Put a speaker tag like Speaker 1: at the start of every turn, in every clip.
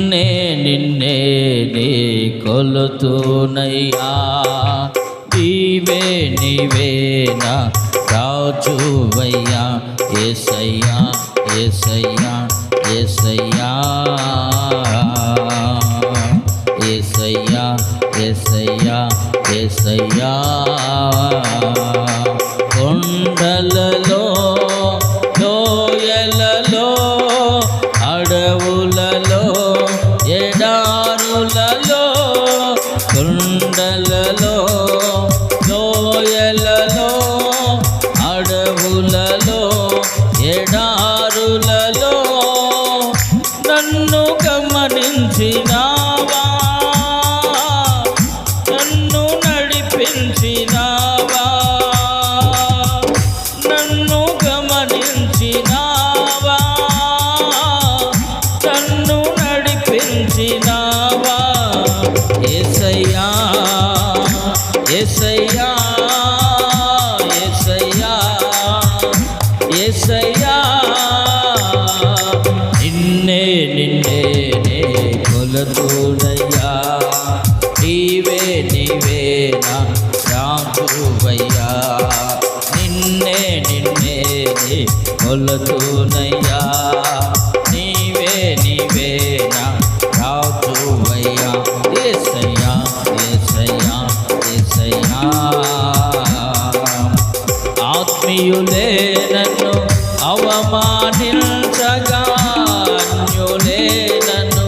Speaker 1: నిన్నే నిన్నే నే కొలుతునయ్యా. నీవే నీవేనా రాజువయ్యా. ఏసయ్యా ఏసయ్యా ఏసయ్యా. ఏసయ్యా ఏసయ్యా ఏసయ్యా. కొండలలో లోయలలో అడవుల team నీవే రాజువయ్యా నిన్నే నిన్నే నే కొలతూనయ్యా. నీవే నీవే నా రాజువయ్యా ఏసయ్యా ఏసయ్యా ఏసయ్యా. ఆత్మీయులే నన్ను అవమానించగా అన్యులే నన్ను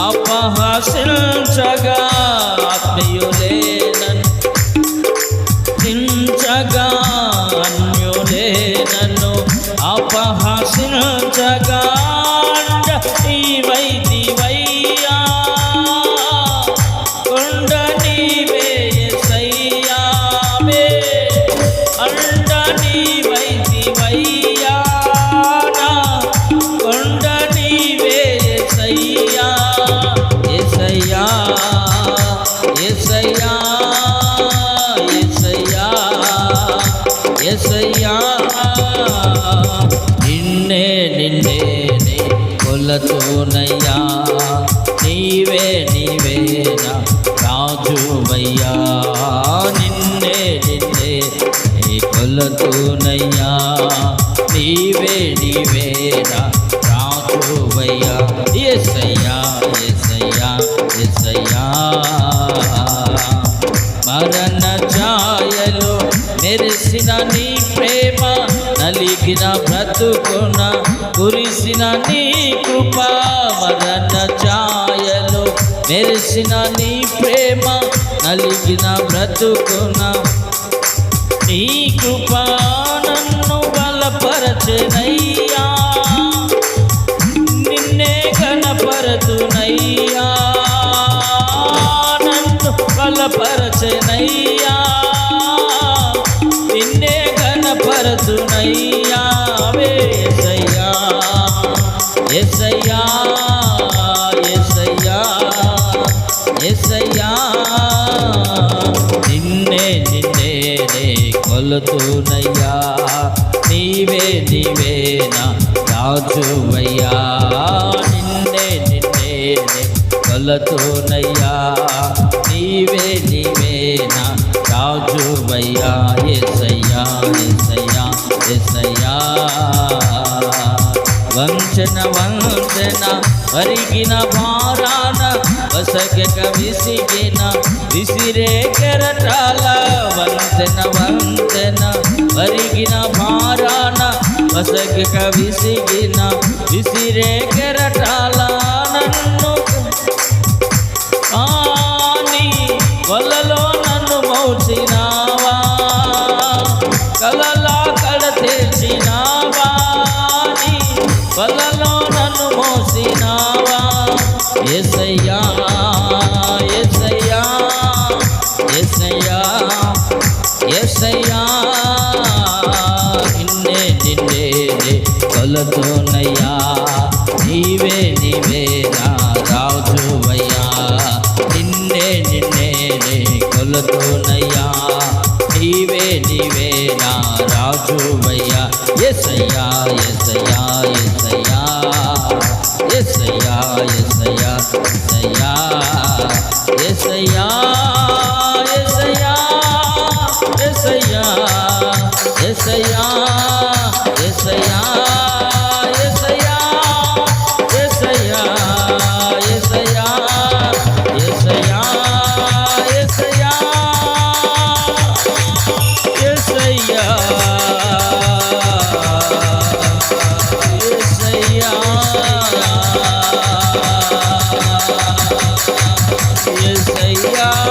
Speaker 1: అపహసించగా నన్ను అపహసించగా నీవై దివయ్యా కొండ నీవే ఎసయ్యావే అండ నీవై దివయ్యా నా కొండ నీవే ఎసయ్యా ఎసయ్యా నిన్నే నిన్నే నే కొలతోనయ్యా. నీవే నీవే నా రాజువయ్యా. నిన్నే నిన్నే నీ కొలతోనయ్యా. నీవే నీవే నా రాజువయ్యా. ఎసయ్యా ఎసయ్యా ఎసయ్యా మరణ మెరిసిన నీ ప్రేమ నలిగిన బ్రతుకున కురిసిన నీ కృప మరణ ఛాయలో మెరిసిన నీ ప్రేమ నలిగిన బ్రతుకున. నీ కృప నన్ను బలపరచనయ్యా నిన్నే కనపరతునయ్యా నిన్నే నిన్నే కొలుతునయ్యా. నీవే నీవేనా రాజువయ్యా. నిన్నే నిన్నేనే కొలుతునయ్యా. నీవే నీవేనా రాజువయ్యా. ఎసయ్యా ఎసయ్యా ఎసయ్యా వంచన వంచన అరిగిన భారాన వసగక విసిగిన విసిరే కెరటాల వంచన వంచన అరిగిన భారాన వసగక విసిగిన విసిరే కెరటాల నన్ను ఆని వలలో నన్ను మౌచినావా కలలా ఎసయ్యా ఎసయ్యా ఎసయ్యా ఎసయ్యా నిన్నే నిన్నే కొలతోనయ్యా నీవే నీవే నా రాజువయ్యా నిన్నే నిన్నే కొలతోనయ్యా నీవే నీవే నా రాజువయ్యా ఎసయ్యా ఎసయ్యా ఎసయ్యా ఎసయ్యా ఎసయ్యా दया Yes, I am.